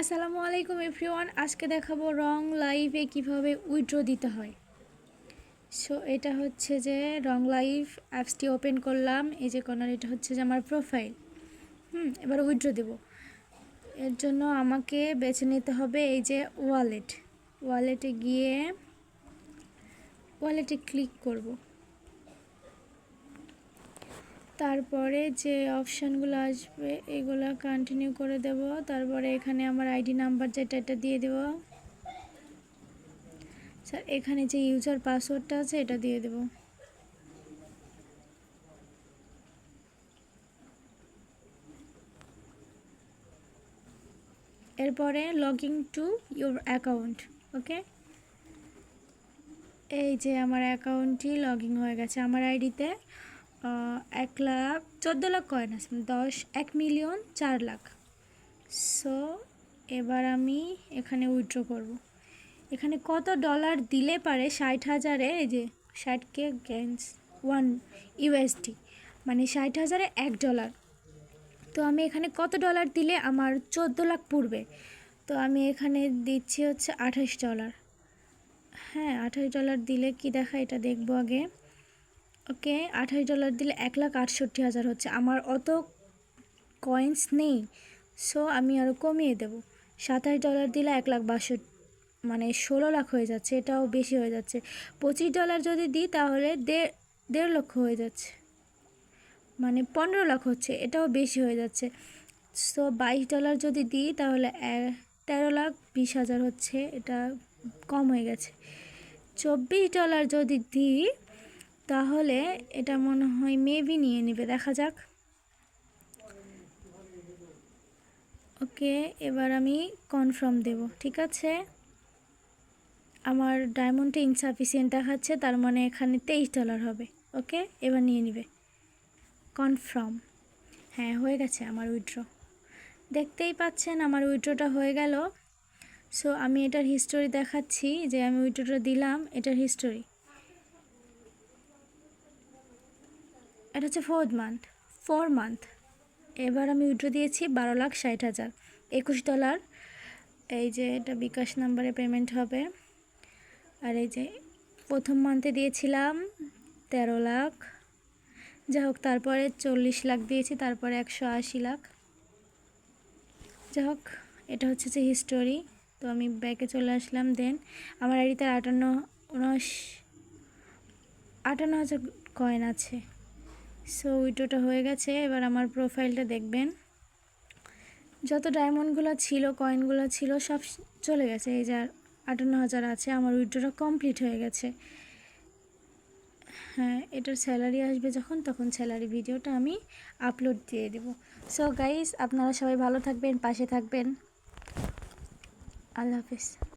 আসসালামু আলাইকুম এভরিওয়ান, আজকে দেখাবো রং লাইভে কীভাবে উইড্রো দিতে হয়। সো, এটা হচ্ছে যে রং লাইভ অ্যাপসটি ওপেন করলাম, এই যে কর্নার, এটা হচ্ছে যে আমার প্রোফাইল। হুম, এবার উইড্রো দেব। এর জন্য আমাকে বেছে নিতে হবে এই যে ওয়ালেট। ওয়ালেটে গিয়ে ওয়ালেটে ক্লিক করব। তারপরে যে অপশানগুলো আসবে, এগুলো কন্টিনিউ করে দেব। তারপরে এখানে আমার আইডি নাম্বার যেটা, এটা দিয়ে দেব। স্যার, এখানে যে ইউজার পাসওয়ার্ডটা আছে, এটা দিয়ে দেব। এরপরে logging to your account okay এই যে আমার অ্যাকাউন্টটি লগিং হয়ে গেছে আমার আইডিতে এক লাখ চোদ্দ লাখ কয়েন আছে দশ, এক মিলিয়ন চার লাখ। সো এবার আমি এখানে উইথড্র করব। এখানে কত ডলার দিলে পারে ষাট হাজারে, এই যে ষাট কে গেন্স ওয়ান ইউএসডি মানে ষাট হাজারে এক ডলার তো আমি এখানে কত ডলার দিলে আমার চোদ্দ লাখ পড়বে? তো আমি এখানে দিচ্ছি হচ্ছে আঠাশ ডলার হ্যাঁ আঠাশ ডলার দিলে কি দেখা, এটা দেখব আগে। ওকে, আঠাশ ডলার দিলে এক লাখ আটষট্টি হাজার হচ্ছে। আমার অত কয়েন্স নেই সো আমি আরও কমিয়ে দেব। সাতাশ ডলার দিলে এক লাখ বাষট্টি মানে ষোলো লাখ হয়ে যাচ্ছে, এটাও বেশি হয়ে যাচ্ছে। পঁচিশ ডলার যদি দিই তাহলে দেড় দেড় লক্ষ হয়ে যাচ্ছে। মানে পনেরো লাখ হচ্ছে, এটাও বেশি হয়ে যাচ্ছে। সো বাইশ ডলার যদি দিই তাহলে তেরো লাখ বিশ হাজার হচ্ছে, এটা কম হয়ে গেছে। চব্বিশ ডলার যদি দিই তাহলে এটা মনে হয় মেবি নিয়ে নেবে, দেখা যাক। ওকে, এবার আমি কনফার্ম দেব, ঠিক আছে? আমার ডায়মন্ডে ইনসাফিসিয়েন্ট দেখাচ্ছে, তার মানে এখানে তেইশ ডলার হবে, ওকে? এবার নিয়ে নিবে। কনফার্ম হ্যাঁ হয়ে গেছে আমার উইড্রো দেখতেই পাচ্ছেন আমার উইড্রোটা হয়ে গেল। সো আমি এটার হিস্টোরি দেখাচ্ছি, যে আমি উইড্রোটা দিলাম, এটার হিস্টোরি এটা হচ্ছে ফোর্থ মান্থ ফোর মান্থ এবার আমি উইড্রো দিয়েছি বারো লাখ ষাট হাজার। একুশ ডলার এই যে এটা বিকাশ নাম্বারে পেমেন্ট হবে। আর এই যে প্রথম মান্থে দিয়েছিলাম তেরো লাখ। যাই হোক, তারপরে চল্লিশ লাখ দিয়েছি, তারপরে একশো আশি লাখ। যাই হোক, এটা হচ্ছে যে হিস্টোরি তো আমি ব্যাকে চলে আসলাম দেন আমার আইডিতে আটান্ন উনশ আটান্ন হাজার কয়েন আছে। সো উইটোটা হয়ে গেছে। এবার আমার প্রোফাইলটা দেখবেন। যত ডায়মন্ডগুলো ছিল কয়েনগুলো ছিল, সব চলে গেছে। এই যে আটান্ন হাজার আছে, আমার উইড্রোটা কমপ্লিট হয়ে গেছে। হ্যাঁ এটার স্যালারি আসবে যখন, তখন স্যালারি ভিডিওটা আমি আপলোড দিয়ে দেবো। সো গাইস আপনারা সবাই ভালো থাকবেন, পাশে থাকবেন। আল্লাহ হাফিজ।